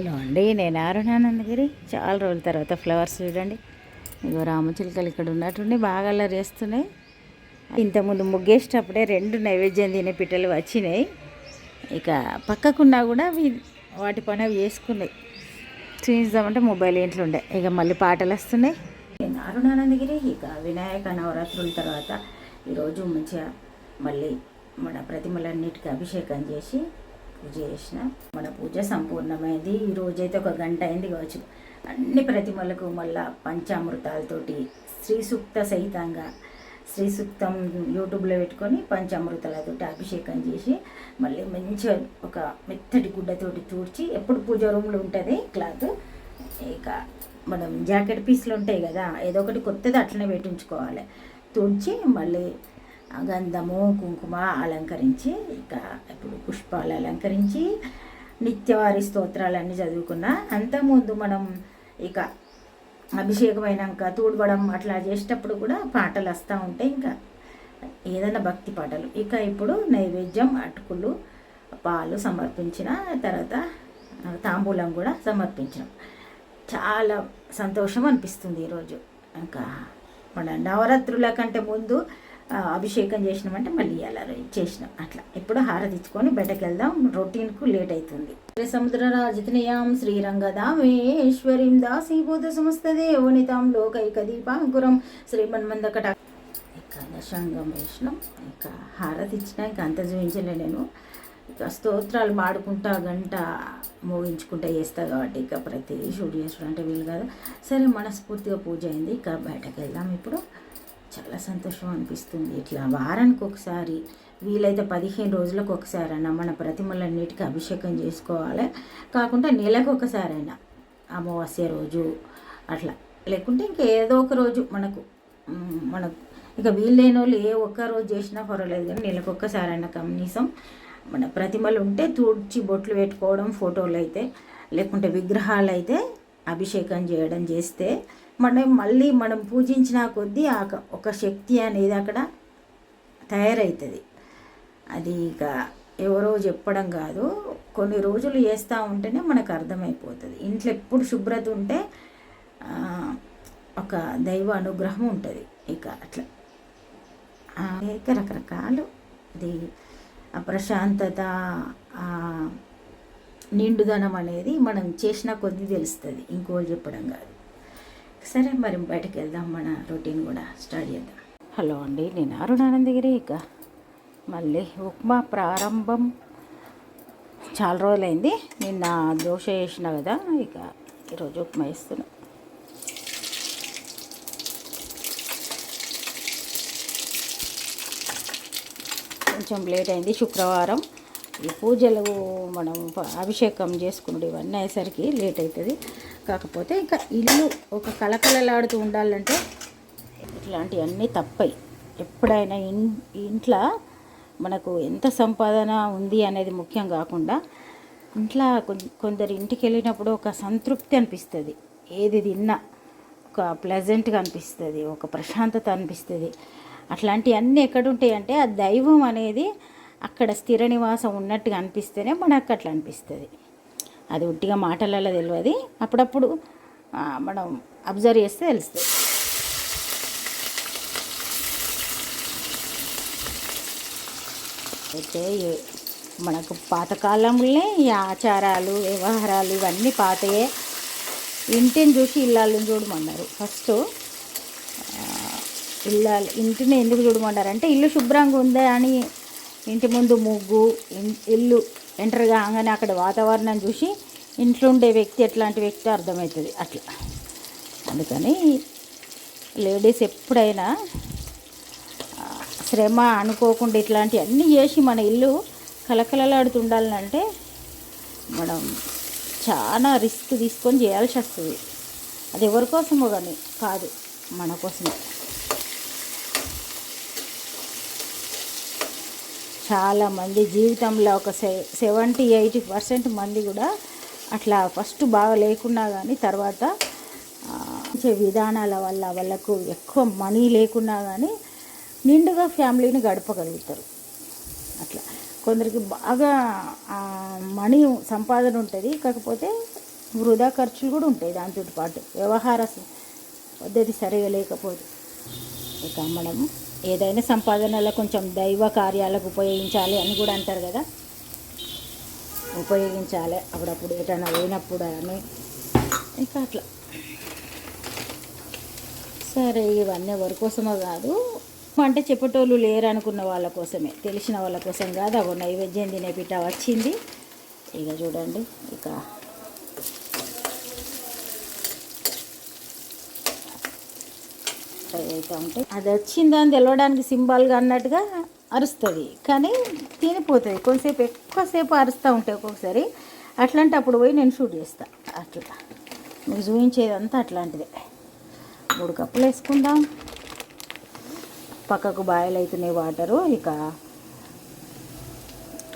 Hello అండి నేను అరుణానందగిరి చాలా రోజుల తర్వాత ఫ్లవర్స్ చూడండి. ఇగో రామచిలుకలు ఇక్కడ ఉన్నట్టుండి బాగా అల్లరి చేస్తున్నాయి. ఇంతకుముందు ముగ్గేసేటప్పుడే రెండు నైవేద్యం తినే పిట్టలు వచ్చినాయి. ఇక పక్కకున్నా కూడా వాటి పని అవి చేసుకున్నాయి. చూపిద్దామంటే మొబైల్ ఇంట్లో ఉండే. ఇక మళ్ళీ పాటలు వస్తున్నాయి. నేను అరుణానందగిరి ఇక వినాయక నవరాత్రుల తర్వాత ఈరోజు మంచిగా మళ్ళీ మన ప్రతిమలన్నిటికీ అభిషేకం చేసి పూజ చేసిన. మన పూజ సంపూర్ణమైంది. ఈ రోజైతే ఒక గంట అయింది కావచ్చు. అన్ని ప్రతిమలకు మళ్ళా పంచామృతాలతోటి శ్రీ సూక్త సహితంగా శ్రీ సూక్తం యూట్యూబ్లో పెట్టుకొని పంచామృతాలతోటి అభిషేకం చేసి మళ్ళీ మంచిగా ఒక మెత్తటి గుడ్డతోటి తూడ్చి ఎప్పుడు పూజ రూమ్లో ఉంటుంది క్లాత్ ఇక మనం జాకెట్ పీస్లు ఉంటాయి కదా ఏదో ఒకటి కొత్తది అట్లనే పెట్టించుకోవాలి తుడిచి మళ్ళీ గంధము కుంకుమ అలంకరించి ఇక ఇప్పుడు పుష్పాలు అలంకరించి నిత్యవారి స్తోత్రాలన్నీ చదువుకున్న అంతకుముందు మనం ఇక అభిషేకం అయినాక తూడవడం అట్లా చేసేటప్పుడు కూడా పాటలు వస్తూ ఉంటాయి. ఇంకా ఏదైనా భక్తి పాటలు. ఇక ఇప్పుడు నైవేద్యం అటుకులు పాలు సమర్పించిన తర్వాత తాంబూలం కూడా సమర్పించిన. చాలా సంతోషం అనిపిస్తుంది ఈరోజు. ఇంకా మన నవరాత్రుల కంటే ముందు అభిషేకం చేసినామంటే మళ్ళీ అలా చేసినాం. అట్లా. ఇప్పుడు హారతి ఇచ్చుకొని బయటకు వెళ్దాం రొటీన్కు లేట్ అవుతుంది సముద్ర రాజతనయాం శ్రీరంగదామేశ్వరీం దాసీభూత సమస్త దేవనితాం లోకైక దీపాంకురం. శ్రీమన్మందకట ఇక దశాంగం వేసినాం. ఇక హారతి ఇచ్చినా ఇంకా అంత చూపించలే నేను. ఇక స్తోత్రాలు పాడుకుంటా గంట మోగించుకుంటా చేస్తా కాబట్టి ఇక ప్రతి షూట్ చేసుడు అంటే వీలు కాదు. సరే మనస్ఫూర్తిగా పూజ అయింది. ఇక బయటకు వెళ్దాం ఇప్పుడు. చాలా సంతోషం అనిపిస్తుంది ఇట్లా వారానికి ఒకసారి వీలైతే పదిహేను రోజులకు ఒకసారైనా మన ప్రతిమలన్నిటికీ అభిషేకం చేసుకోవాలి? కాకుండా నెలకు ఒకసారైనా అమావాస్య రోజు అట్లా. లేకుంటే ఇంకా ఏదో ఒక రోజు మనకు మనకు ఇక వీళ్ళైన వాళ్ళు ఏ ఒక్క రోజు చేసినా పర్వాలేదు కానీ నెలకు ఒక్కసారైనా కనీసం మన ప్రతిమలు ఉంటే తుడిచి బొట్లు పెట్టుకోవడం ఫోటోలు అయితే లేకుంటే విగ్రహాలు అయితే అభిషేకం చేయడం చేస్తే మనం మళ్ళీ మనం పూజించిన కొద్దీ ఆ ఒక శక్తి అనేది అక్కడ తయారవుతుంది అది ఇక ఎవరో చెప్పడం కాదు. కొన్ని రోజులు చేస్తూ ఉంటేనే మనకు అర్థమైపోతుంది. ఇంట్లో ఎప్పుడు శుభ్రత ఉంటే ఒక దైవ అనుగ్రహం ఉంటుంది. ఇక అట్లా. అనేక ఇక రకరకాలు. అది ఆ ప్రశాంతత నిండుదనం అనేది మనం చేసిన కొద్ది తెలుస్తుంది. ఇంకోటి చెప్పడం కాదు. సరే మరి బయటకు వెళ్దాం మన రొటీన్ కూడా స్టార్ట్ చేద్దాం. హలో అండి నేను అరుణానందగిరి ఇక. మళ్ళీ ఉప్మా ప్రారంభం చాలా రోజులైంది. నిన్న దోశ వేసిన కదా ఇక ఈరోజు ఉప్మా వేస్తున్నా కొంచెం లేట్ అయింది శుక్రవారం. ఈ పూజలు మనం అభిషేకం చేసుకున్నాడు ఇవన్నీ అయ్యేసరికి లేట్ అవుతుంది. కాకపోతే ఇంకా ఇల్లు ఒక కలకలలాడుతూ ఉండాలంటే ఇట్లాంటివన్నీ తప్పయి ఎప్పుడైనా ఇన్ ఇంట్లో మనకు ఎంత సంపాదన ఉంది అనేది ముఖ్యం కాకుండా ఇంట్లో కొం- కొందరు ఇంటికి వెళ్ళినప్పుడు ఒక సంతృప్తి అనిపిస్తుంది. ఏది తిన్నా ఒక ప్లెజెంట్గా అనిపిస్తుంది ఒక ప్రశాంతత అనిపిస్తుంది. అట్లాంటివన్నీ ఎక్కడుంటాయంటే ఆ దైవం అనేది అక్కడ స్థిర నివాసం ఉన్నట్టుగా అనిపిస్తేనే మనకు అట్లా అనిపిస్తుంది. అది ఉట్టిగా మాటలలో తెలియదు అప్పుడప్పుడు మనం అబ్జర్వ్ చేస్తే తెలుస్తుంది. అయితే మనకు పాతకాలంలోనే ఈ ఆచారాలు వ్యవహారాలు ఇవన్నీ పాతయే. ఇంటిని చూసి ఇల్లాలను చూడమన్నారు. ఫస్ట్ ఇల్లాలు ఇంటిని ఎందుకు చూడమన్నారంటే ఇల్లు శుభ్రంగా ఉందా అని ఇంటి ముందు ముగ్గు ఇల్లు ఎంటర్ కాగానే అక్కడ వాతావరణం చూసి ఇంట్లో ఉండే వ్యక్తి ఎట్లాంటి వ్యక్తి అర్థమవుతుంది. అట్లా. అందుకని లేడీస్ ఎప్పుడైనా శ్రమ అనుకోకుండా ఇట్లాంటివన్నీ చేసి మన ఇల్లు కలకలలాడుతుండాలంటే మనం చాలా రిస్క్ తీసుకొని చేయాల్సి వస్తుంది అది ఎవరి కోసమో కానీ కాదు మన కోసమే. చాలామంది జీవితంలో ఒక సె సెవెంటీ ఎయిటీ పర్సెంట్ మంది కూడా అట్లా ఫస్ట్ బాగా లేకున్నా కానీ తర్వాత మంచి విధానాల వల్ల వాళ్ళకు ఎక్కువ మనీ లేకున్నా కానీ నిండుగా ఫ్యామిలీని గడపగలుగుతారు. అట్లా. కొందరికి బాగా మనీ సంపాదన ఉంటుంది కాకపోతే వృధా ఖర్చులు కూడా ఉంటాయి దాంతో పాటు. వ్యవహార పద్ధతి సరిగా లేకపోతే. ఇక మనం ఏదైనా సంపాదనలో కొంచెం దైవ కార్యాలకు ఉపయోగించాలి అని కూడా అంటారు కదా. ఉపయోగించాలి. అప్పుడప్పుడు ఎటైనా పోయినప్పుడు అని ఇంకా అట్లా. సరే ఇవన్నీ ఎవరి కోసమో కాదు. అంటే చెప్పేటోళ్ళు లేరు అనుకున్న వాళ్ళ కోసమే. తెలిసిన వాళ్ళ కోసం కాదు. అవి నైవేద్యం తినే పిట్ట వచ్చింది. ఇక చూడండి. ఇక ఫ్రై అవుతూ ఉంటాయి. అది వచ్చిందని తెలవడానికి సింబాల్గా అన్నట్టుగా అరుస్తుంది. కానీ తినిపోతుంది కొంతసేపు ఎక్కువసేపు అరుస్తూ ఉంటాయి ఒక్కొక్కసారి. అట్లాంటి అప్పుడు పోయి నేను షూట్ చేస్తాను అట్లా. మీకు చూపించేదంతా అట్లాంటిదే. మూడు కప్పులు వేసుకుందాం. పక్కకు బాయిల్ అవుతున్నాయి వాటరు. ఇక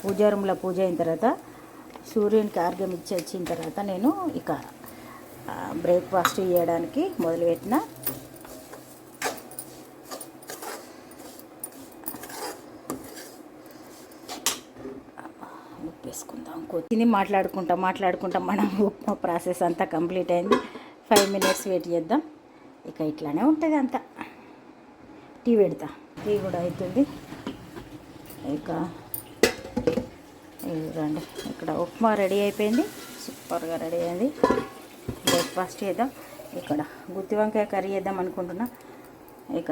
పూజా రూమ్లో పూజ అయిన తర్వాత సూర్యునికి ఆర్గం ఇచ్చి వచ్చిన తర్వాత నేను ఇక బ్రేక్ఫాస్ట్ చేయడానికి మొదలుపెట్టిన ఉప్పు వేసుకుందాం తిని మాట్లాడుకుంటాం మాట్లాడుకుంటాం. మనం ఉప్మా ప్రాసెస్ అంతా కంప్లీట్ అయింది. ఫైవ్ మినిట్స్ వెయిట్ చేద్దాం. ఇక ఇట్లానే ఉంటుంది అంతా. టీ పెడతా. టీ కూడా అవుతుంది ఇక రండి ఇక్కడ ఉప్మా రెడీ అయిపోయింది. సూపర్గా రెడీ అయింది. బ్రేక్ఫాస్ట్ చేద్దాం. ఇక్కడ గుత్తి వంకాయ కర్రీ చేద్దాం అనుకుంటున్నా. ఇక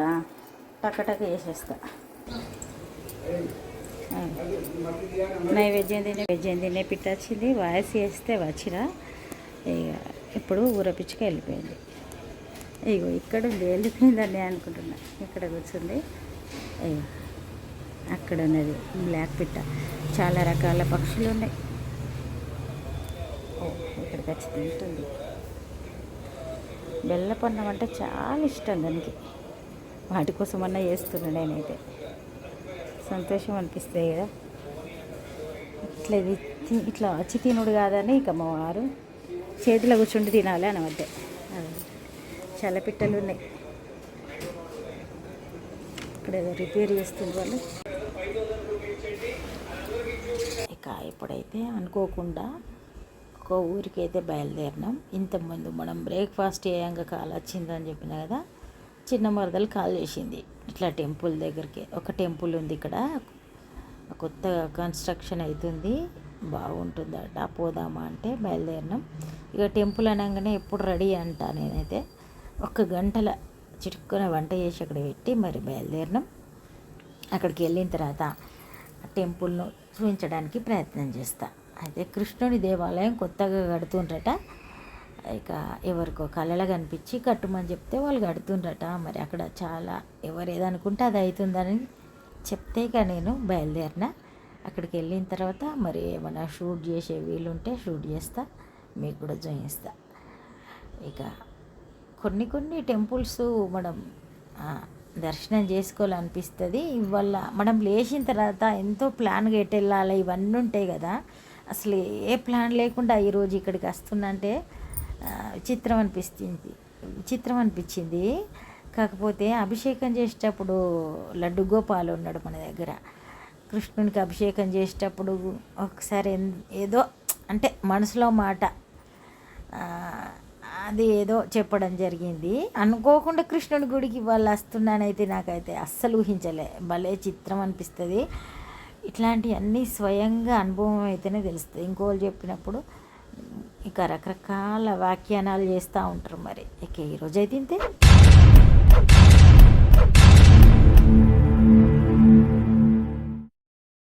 టక్కటక్క చేసేస్తా. నైవేద్యం తినే వేద్యం తినే పిట్ట వచ్చింది. వాయిస్ వేస్తే వచ్చిరా. ఇక ఇప్పుడు ఊరపిచ్చుక వెళ్ళిపోయింది. ఇగో ఇక్కడ ఉంది. వెళ్ళిపోయిందని అనుకుంటున్నా. ఇక్కడ కూర్చుంది. ఇగో అక్కడ ఉన్నది బ్లాక్ పిట్ట. చాలా రకాల పక్షులు ఉన్నాయి. ఓ ఇక్కడికి వచ్చి తింటుంది బెల్లపన్నం అంటే చాలా ఇష్టం దానికి. వాటి అన్నా చేస్తున్నా నేనైతే. సంతోషం అనిపిస్తాయి కదా. ఇట్లా ఇది తి- ఇట్లా వచ్చి తినుడు కాదని ఇక మా వారు చేతిలో కూర్చుండి తినాలి అని మధ్య చాలా పిట్టలు ఉన్నాయి. ఇక్కడ ఏదో రిపేర్ చేస్తుంది వాళ్ళు. ఇక ఇప్పుడైతే అనుకోకుండా ఒక ఊరికైతే బయలుదేరినాం. ఇంతకుముందు మనం బ్రేక్ఫాస్ట్ చేయంగా కాల్ వచ్చిందని చెప్పిన కదా. చిన్న మరదలు కాల్ చేసింది. ఇట్లా టెంపుల్ దగ్గరికి. ఒక టెంపుల్ ఉంది ఇక్కడ. కొత్త కన్స్ట్రక్షన్ అవుతుంది బాగుంటుందట. పోదామా అంటే బయలుదేరినాం. ఇక టెంపుల్ అనగానే ఎప్పుడు రెడీ అంట నేనైతే. ఒక గంటల చిటుక్కున వంట చేసి అక్కడ పెట్టి మరి బయలుదేరినాం. అక్కడికి వెళ్ళిన తర్వాత టెంపుల్ను చూపించడానికి ప్రయత్నం చేస్తా. అయితే కృష్ణుని దేవాలయం కొత్తగా కడుతుండ్రట. ఇక ఎవరికో కళలు కనిపించి కట్టుమని చెప్తే వాళ్ళు కడుతుండట మరి అక్కడ చాలా ఎవరు ఏదనుకుంటే అది అవుతుందని చెప్తే ఇక నేను బయలుదేరిన. అక్కడికి వెళ్ళిన తర్వాత మరి ఏమైనా షూట్ చేసే వీలుంటే షూట్ చేస్తా మీకు కూడా చూపిస్తా ఇక కొన్ని కొన్ని టెంపుల్స్ మనం దర్శనం చేసుకోవాలనిపిస్తుంది. ఇవాళ మనం లేచిన తర్వాత ఎంతో ప్లాన్గా ఎటు వెళ్ళాలి ఇవన్నీ ఉంటాయి కదా. అసలు ఏ ప్లాన్ లేకుండా ఈరోజు ఇక్కడికి వస్తుందంటే అంటే విచిత్రం అనిపిస్తుంది. విచిత్రం అనిపించింది. కాకపోతే అభిషేకం చేసేటప్పుడు లడ్డు గోపాల్ ఉన్నాడు మన దగ్గర. కృష్ణునికి అభిషేకం చేసేటప్పుడు ఒకసారి ఏదో అంటే మనసులో మాట అది ఏదో చెప్పడం జరిగింది. అనుకోకుండా కృష్ణుడి గుడికి వాళ్ళు వస్తున్నానైతే నాకైతే అస్సలు ఊహించలే. భలే చిత్రం అనిపిస్తుంది. ఇట్లాంటివన్నీ స్వయంగా అనుభవం అయితేనే తెలుస్తుంది. ఇంకోళ్ళు చెప్పినప్పుడు ఇక రకరకాల వ్యాఖ్యానాలు చేస్తూ ఉంటారు మరి. ఇక ఈరోజైతే ఇంతే.